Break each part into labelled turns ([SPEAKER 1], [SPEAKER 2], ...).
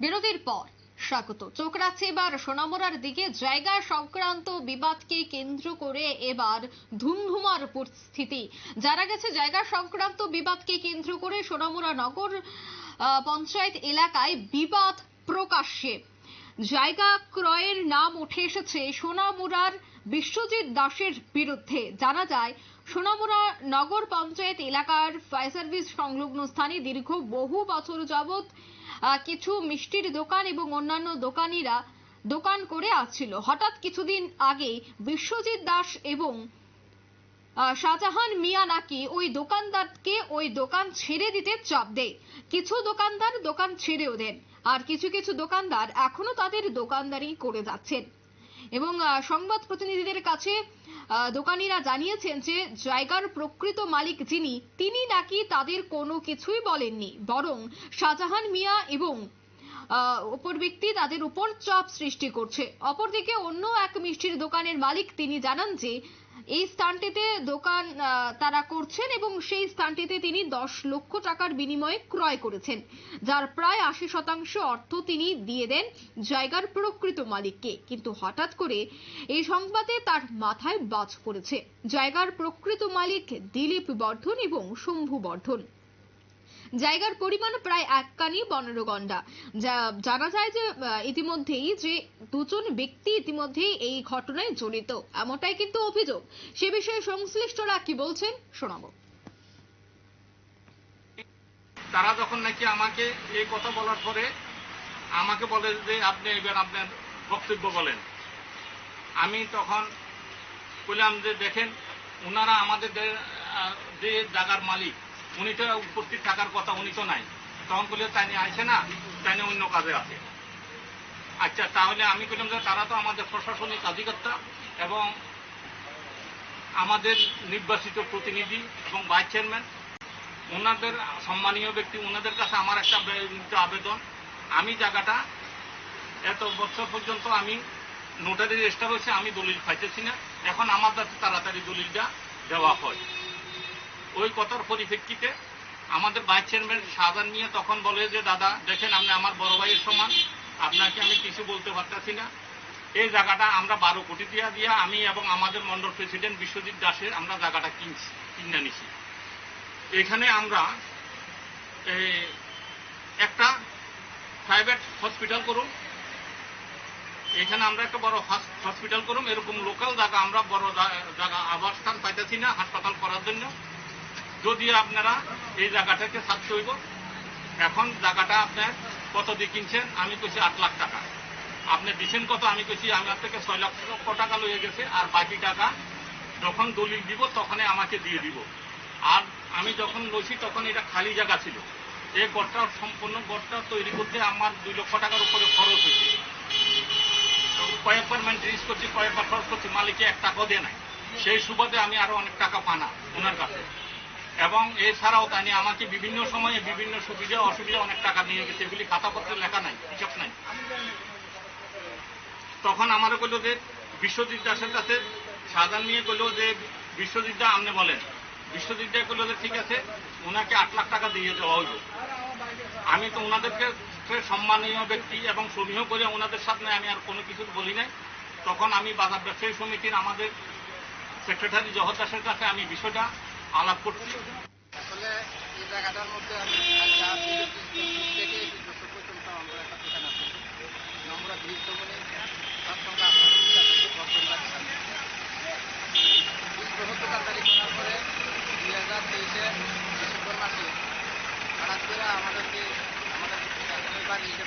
[SPEAKER 1] বিরতির পর স্বাগত। চোখ রাখছে এবার সোনামুড়ার দিকে। জায়গা সংক্রান্ত বিবাদকে কেন্দ্র করে এবার ধুমধুমার পরিস্থিতি। জানা গেছে জায়গা সংক্রান্ত বিবাদকে কেন্দ্র করে সোনামুড়া নগর পঞ্চায়েত এলাকায় বিবাদ প্রকাশ্যে। জায়গা ক্রয়ের নাম উঠে এসেছে সোনামুড়ার বিশ্বজিৎ দাসের বিরুদ্ধে। জানা যায় সোনামুড়া নগর পঞ্চায়েত এলাকার ফায়ার সার্ভিস সংলগ্ন স্থানে দীর্ঘ বহু বছর আহ, কিছু মিষ্টির দোকান এবং অন্যান্য দোকানিরা দোকান করে আসছিল। হঠাৎ কিছুদিন আগে বিশ্বজিৎ দাস এবং শাহজাহান মিয়া নাকি ওই দোকানদারকে ওই দোকান ছেড়ে দিতে চাপ দেয়। কিছু দোকানদার দোকান ছেড়েও দেন আর কিছু কিছু দোকানদার এখনও তাদের দোকানদারি করে যাচ্ছেন। এবং সংবাদ প্রতিনিধিদের কাছে দোকানিরা জানিয়েছেন যে জায়গার প্রকৃত মালিক যিনি, তিনি নাকি তাদের কোনো কিছুই বলেননি, বরং শাহজাহান মিয়া এবং অপর ব্যক্তি তাদের উপর চাপ সৃষ্টি করছে। অপরদিকে অন্য এক মিষ্টির দোকানের মালিক তিনি জানান যে এই স্থানটিতে দোকান তারা করছেন এবং সেই স্থানটিতে তিনি দশ লক্ষ টাকার বিনিময়ে ক্রয় করেছেন, যার প্রায় আশি শতাংশ অর্থ তিনি দিয়ে দেন জায়গার প্রকৃত মালিককে। কিন্তু হঠাৎ করে এই সংবাদে তার মাথায় বাজ পড়েছে, জায়গার প্রকৃত মালিক দিলীপ বর্ধন এবং শম্ভু বর্ধন। জায়গার পরিমাণ প্রায় এক কানি পনেরো গন্ডা যা জানা যায় যে ইতিমধ্যেই যে দুজন ব্যক্তি ইতিমধ্যেই এই ঘটনায় জড়িত। এমনটাই কিন্তু অভিযোগ। সে বিষয়ে সংশ্লিষ্টরা কি বলছেন, শোনাবো।
[SPEAKER 2] তারা যখন নাকি আমাকে এই কথা বলার পরে আমাকে বলে যে, আপনি এবার আপনার বক্তব্য বলেন। আমি তখন বললাম যে, দেখেন ওনারা আমাদের যে জায়গার মালিক উনি তো উপস্থিত থাকার কথা উনি তো নাই। তখন বললে তাই আসে না তাই নিয়ে অন্য কাজে আছে। আচ্ছা তাহলে আমি বললাম যে তারা তো আমাদের প্রশাসনিক অধিকর্তা এবং আমাদের নির্বাচিত প্রতিনিধি এবং ভাইস চেয়ারম্যান। ওনাদের সম্মানীয় ব্যক্তি, ওনাদের কাছে আমার একটা আবেদন। আমি জায়গাটা এত বছর পর্যন্ত আমি নোটারি রেজিস্টার হয়েছে, আমি দলিল পাইতেছি না। এখন আমার কাছে তাড়াতাড়ি দলিলটা দেওয়া হয়। ওই কথার পরিপ্রেক্ষিতে আমাদের ভাইস চেয়ারম্যান সাজান নিয়ে তখন বলে যে, দাদা, দেখেন, আপনি আমার বড় ভাইয়ের সমান। আপনাকে আমি কিছু বলতে পারতেছি না। এই জায়গাটা আমরা বারো কোটি দিয়া দিয়া আমি এবং আমাদের মন্ডল প্রেসিডেন্ট বিশ্বজিৎ দাসের আমরা জায়গাটা কিনছি, কিনে নিছি। এখানে আমরা একটা প্রাইভেট হসপিটাল করুন। এখানে আমরা একটা বড় হসপিটাল করুন। এরকম লোকাল জায়গা আমরা বড় জায়গা আবাসস্থান পাইতেছি না, হাসপাতাল করার জন্য। যদি আপনারা এই জায়গাটাকে ছাড়তে হইব, এখন জায়গাটা আপনার কত দিয়ে কিনছেন, আমি কইছি আট লাখ টাকা। আপনি দিচ্ছেন কত, আমি কইছি আমার থেকে ছয় লক্ষ টাকা লইয়ে গেছে, আর বাকি টাকা যখন দলিল দিব, তখনই আমাকে দিয়ে দিব। আর আমি যখন লইছি, তখন এটা খালি জায়গা ছিল। এই গড়টা সম্পূর্ণ গড়টা তৈরি করতে আমার দুই লক্ষ টাকার উপরে খরচ হয়েছে কয়েকবার মেনটেন্স করছি কয়েকবার খরচ করছি মালিকে এক টাকাও দেয় নাই। সেই সুবাদে আমি আরও অনেক টাকা পানা ওনার কাছে। এবং এছাড়াও তাই আমাকে বিভিন্ন সময়ে বিভিন্ন সুবিধা, অসুবিধা অনেক টাকা নিয়ে গেছে। এগুলি খাতাপত্রে লেখা নাই, হিসাব নাই। তখন আমার কইলো যে, বিশ্বজিৎ দাসের কাছে সাজান নিয়ে কইলো যে, বিশ্বজিৎ দা আপনি বলেন। বিশ্বজিৎ দা কইলো যে, ঠিক আছে ওনাকে আট লাখ টাকা দিয়ে দেওয়া হইব আমি তো ওনাদেরকে সম্মানীয় ব্যক্তি এবং সমীহ করে ওনাদের সামনে আমি আর কোনো কিছু বলি নাই। তখন আমি বাজার ব্যবসায়ী সমিতির আমাদের সেক্রেটারি জহর দাসের কাছে আমি বিষয়টা আলাপ করছি।
[SPEAKER 3] আসলে এই জায়গাটার মধ্যে আমি আচ্ছা একটা দুই হাজার তেইশে আমাদেরকে, আমাদের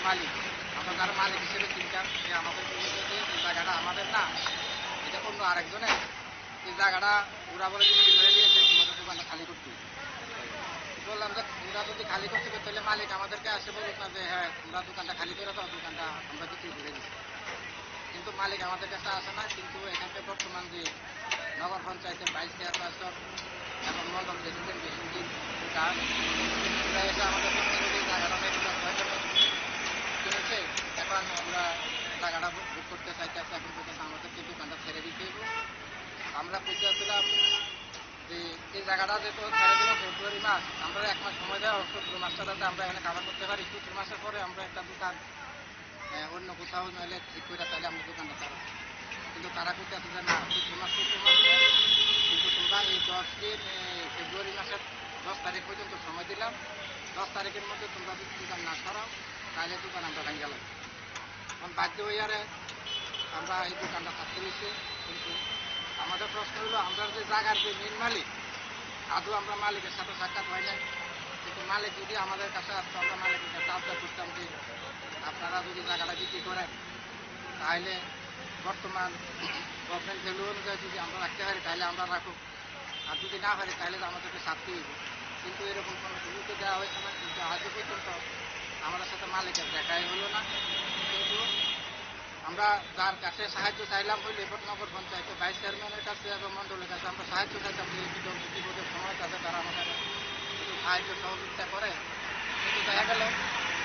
[SPEAKER 3] মালিক, আমরা মালিক হিসেবে আমাদের এই জায়গাটা আমাদের না, এটা অন্য আরেকজনের। এই জায়গাটা ওরা বলে যে বিক্রি করে দিয়েছে। দোকানটা খালি করতে বললাম যে ওরা যদি খালি করতে তাহলে মালিক আমাদেরকে আসে বলুক হ্যাঁ তোমরা দোকানটা খালি করে দাও দোকানটা আমরা বিক্রি করে দিচ্ছি কিন্তু মালিক আমাদের কাছে আসে না কিন্তু এখানকার বর্তমান যে নগর পঞ্চায়েতের ভাইস চেয়ারপারসন এবং মন্ডল প্রেসিডেন্ট এসে আমাদের কিনেছে এখন আমরা জায়গাটা বুক করতে চাইতেছে এখন বলতেছে আমাদেরকে দোকানটা দিতে আমরা বুঝতেছিলাম যে এই জায়গাটা যেহেতু ছেড়ে দিলাম ফেব্রুয়ারি মাস, আমরা এক মাস সময় দেওয়া চৈত্র মাসটা যাতে আমরা এখানে কাভার করতে পারি। চৈত্র মাসের পরে আমরা একটা দোকান অন্য কোথাও নইলে ঠিক করে তাহলে আমরা দোকানটা চালাবো কিন্তু তারা করতে আছে যে না চৈত্র মাস চৈত্র মাসে কিন্তু তোমরা এই দশ দিন ফেব্রুয়ারি মাসের দশ তারিখ পর্যন্ত সময় দিলাম। দশ তারিখের মধ্যে তোমরা যদি দোকান না সরাও, তাহলে দোকান আমরা ভেঙে গেলাম এখন বাধ্য আরে আমরা এই দোকানটা থাকতে নিচ্ছি কিন্তু আমাদের প্রশ্ন হলো, আমরা যে জায়গার যে মেন মালিক, আদৌ আমরা মালিকের সাথে সাক্ষাৎ হয় নাই? কিন্তু মালিক যদি আমাদের কাছে আসতো, আমরা মালিকের কাছে আবদার করতাম যে, আপনারা যদি জায়গাটা বিক্রি করেন, তাহলে বর্তমান গভর্নমেন্ট ভ্যালু অনুযায়ী যদি আমরা রাখতে পারি, তাহলে আমরা রাখুক। আর যদি না পারি, তাহলে আমাদেরকে শাস্তি হইব। কিন্তু এরকম কোনো সুযোগ দেওয়া হয়েছে না। কিন্তু আজও পর্যন্ত আমাদের সাথে মালিকের দেখাই হলো না। কিন্তু আমরা যার কাছে সাহায্য চাইলাম হইলে নগর পঞ্চায়েতের ভাইস চেয়ারম্যানের কাছে এবং মন্ডলের কাছে আমরা সাহায্য চাইতাম যে বিপদের সময় যাতে তারা আমাদের সাহায্য সহযোগিতা করে। কিন্তু দেখা গেল,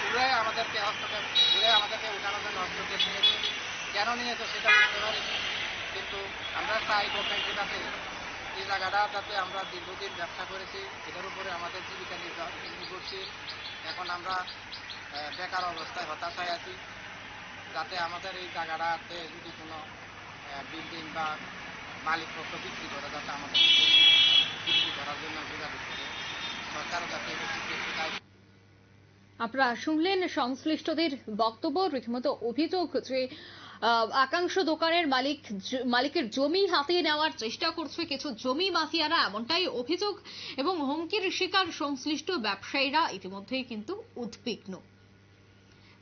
[SPEAKER 3] পুরাই আমাদেরকে হস্তক্ষেপ, পুরাই আমাদেরকে উঠানোর জন্য হস্তক্ষেপ নিয়েছে। কেন নিয়েছে সেটা বুঝতে পারিনি। কিন্তু আমরা চাই গভর্নমেন্টের কাছে এই জায়গাটা, যাতে আমরা দীর্ঘদিন ব্যবসা করেছি, এটার উপরে আমাদের জীবিকা নির্বাহ নির্ভরশীল। এখন আমরা বেকার অবস্থায় হতাশায় আছি। যাতে আমাদের এই জায়গাটাতে যদি কোনো বিল্ডিং বা মালিক পক্ষ বিক্রি করে, যাতে আমাদের বিক্রি করার জন্য যোগাযোগ করে। সরকারও যাতে
[SPEAKER 1] আপনারা শুনলেন সংশ্লিষ্টদের বক্তব্য, রীতিমতো অভিযোগ যে একাংশ দোকানের মালিক মালিকের জমি হাতিয়ে নেওয়ার চেষ্টা করছে, কিছু জমি মাফিয়ারা এমনটাই অভিযোগ এবং হুমকির শিকার সংশ্লিষ্ট ব্যবসায়ীরা ইতিমধ্যেই কিন্তু উদ্বিগ্ন।